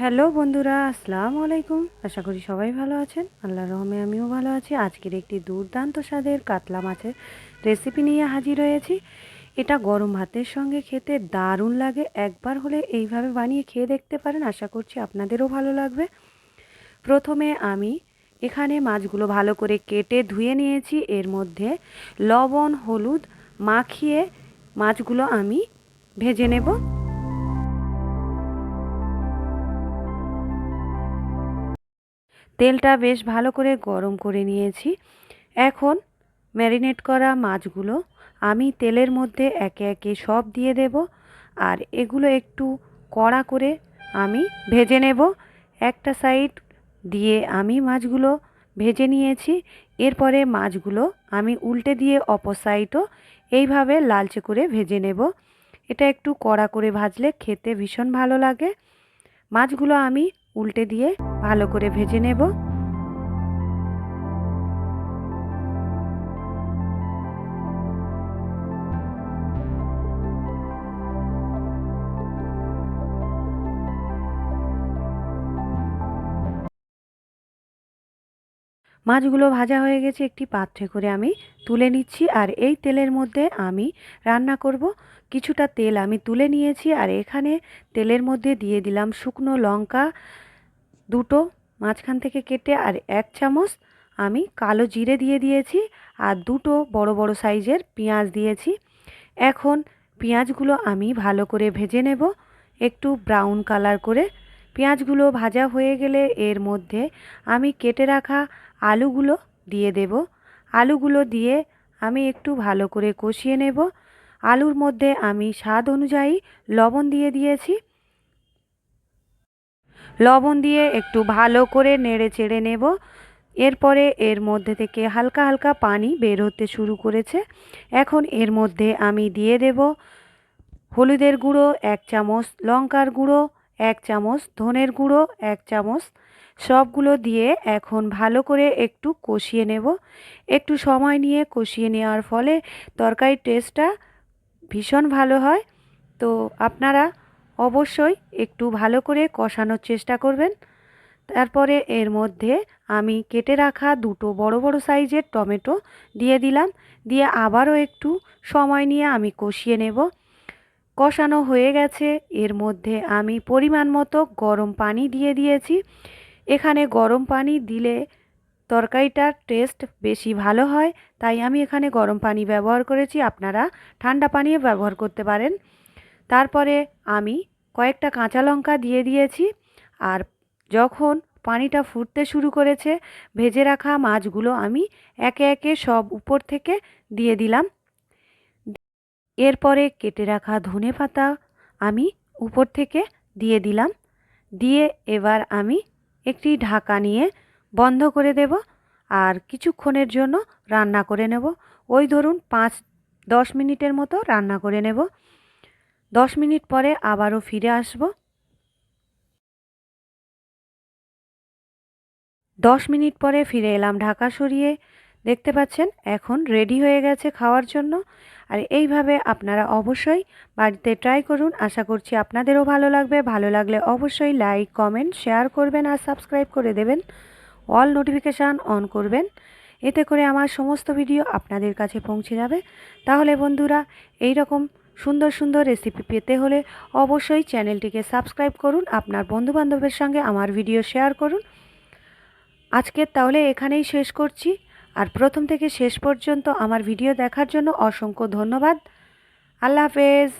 Hello বন্ধুরা, আসসালামু আলাইকুম। আশা করি সবাই ভালো আছেন। আল্লাহর রহমে আমিও ভালো আছি। আজকের একটি দুর্দান্ত স্বাদের কাতলা মাছের রেসিপি নিয়ে হাজির হয়েছি। এটা গরম ভাতের সঙ্গে খেতে দারুণ লাগে। একবার হলে এইভাবে বানিয়ে খেয়ে দেখতে পারেন। আশা করছি আপনাদেরও ভালো লাগবে। প্রথমে আমি এখানে মাছগুলো ভালো করে কেটে ধুয়ে নিয়েছি। এর মধ্যে লবণ, হলুদ মাখিয়ে মাছগুলো আমি ভেজে নেব। তেলটা বেশ ভালো করে গরম করে নিয়েছি। এখন ম্যারিনেট করা মাছগুলো আমি তেলের মধ্যে একে একে সব দিয়ে দেব আর এগুলো একটু কড়া করে আমি ভেজে নেব। একটা সাইড দিয়ে আমি মাছগুলো ভেজে নিয়েছি। এরপরে মাছগুলো আমি উল্টে দিয়ে অপর সাইডও এইভাবে লালচে করে ভেজে নেব। এটা একটু কড়া করে ভাজলে খেতে ভীষণ ভালো লাগে। মাছগুলো আমি উল্টে দিয়ে ভালো করে ভেজে নেব। মাছগুলো ভাজা হয়ে গেছে, একটি পাত্রে করে আমি তুলে নিচ্ছি আর এই তেলের মধ্যে আমি রান্না করব। কিছুটা তেল আমি তুলে নিয়েছি আর এখানে তেলের মধ্যে দিয়ে দিলাম শুকনো লঙ্কা দুটো মাঝখান থেকে কেটে আর এক চামচ আমি কালো জিরে দিয়ে দিয়েছি আর দুটো বড় বড় সাইজের পেঁয়াজ দিয়েছি। এখন পেঁয়াজগুলো আমি ভালো করে ভেজে নেব, একটু ব্রাউন কালার করে। পেঁয়াজগুলো ভাজা হয়ে গেলে এর মধ্যে আমি কেটে রাখা আলুগুলো দিয়ে দেব। আলুগুলো দিয়ে আমি একটু ভালো করে কষিয়ে নেব। আলুর মধ্যে আমি স্বাদ অনুযায়ী লবণ দিয়ে দিয়েছি। লবণ দিয়ে একটু ভালো করে নেড়ে চেড়ে নেব। এরপরে এর মধ্যে থেকে হালকা হালকা পানি বের হতে শুরু করেছে। এখন এর মধ্যে আমি দিয়ে দেব হলুদের গুঁড়ো, এক চামচ লঙ্কার গুঁড়ো, এক চামচ ধনের গুঁড়ো, এক চামচ সবগুলো দিয়ে এখন ভালো করে একটু কষিয়ে নেব। একটু সময় নিয়ে কষিয়ে নেওয়ার ফলে তরকারির টেস্টটা ভীষণ ভালো হয়। তো আপনারা অবশ্যই একটু ভালো করে কষানোর চেষ্টা করবেন। তারপরে এর মধ্যে আমি কেটে রাখা দুটো বড় বড় সাইজের টমেটো দিয়ে দিলাম। দিয়ে আবারও একটু সময় নিয়ে আমি কষিয়ে নেব। কষানো হয়ে গেছে। এর মধ্যে আমি পরিমাণ মতো গরম পানি দিয়ে দিয়েছি। এখানে গরম পানি দিলে তরকারিটার টেস্ট বেশি ভালো হয়। তাই আমি এখানে গরম পানি ব্যবহার করেছি। আপনারা ঠান্ডা পানিও ব্যবহার করতে পারেন। তারপরে আমি কয়েকটা কাঁচা লঙ্কা দিয়ে দিয়েছি আর যখন পানিটা ফুটতে শুরু করেছে, ভেজে রাখা মাছগুলো আমি একে একে সব উপর থেকে দিয়ে দিলাম। এরপরে কেটে রাখা ধনে পাতা আমি উপর থেকে দিয়ে দিলাম। দিয়ে এবার আমি একটি ঢাকা নিয়ে বন্ধ করে দেব আর কিছুক্ষণের জন্য রান্না করে নেব। ওই ধরুন পাঁচ দশ মিনিটের মতো রান্না করে নেব। দশ মিনিট পরে আবারও ফিরে আসব। দশ মিনিট পরে ফিরে এলাম ঢাকা সরিয়ে। দেখতে পাচ্ছেন, এখন রেডি হয়ে গেছে খাওয়ার জন্য। আর এইভাবে আপনারা অবশ্যই বাড়িতে ট্রাই করুন। আশা করছি আপনাদেরও ভালো লাগবে। ভালো লাগলে অবশ্যই লাইক, কমেন্ট, শেয়ার করবেন আর সাবস্ক্রাইব করে দেবেন। অল নোটিফিকেশান অন করবেন। এতে করে আমার সমস্ত ভিডিও আপনাদের কাছে পৌঁছে যাবে। তাহলে বন্ধুরা এই রকম সুন্দর সুন্দর রেসিপি পেতে হলে অবশ্যই চ্যানেলটিকে সাবস্ক্রাইব করুন, আপনার বন্ধুবান্ধবের সঙ্গে আমার ভিডিও শেয়ার করুন। আজকে তাহলে এখানেই শেষ করছি। আর প্রথম থেকে শেষ পর্যন্ত আমার ভিডিও দেখার জন্য অসংখ্য ধন্যবাদ। আল্লাহ হাফেজ।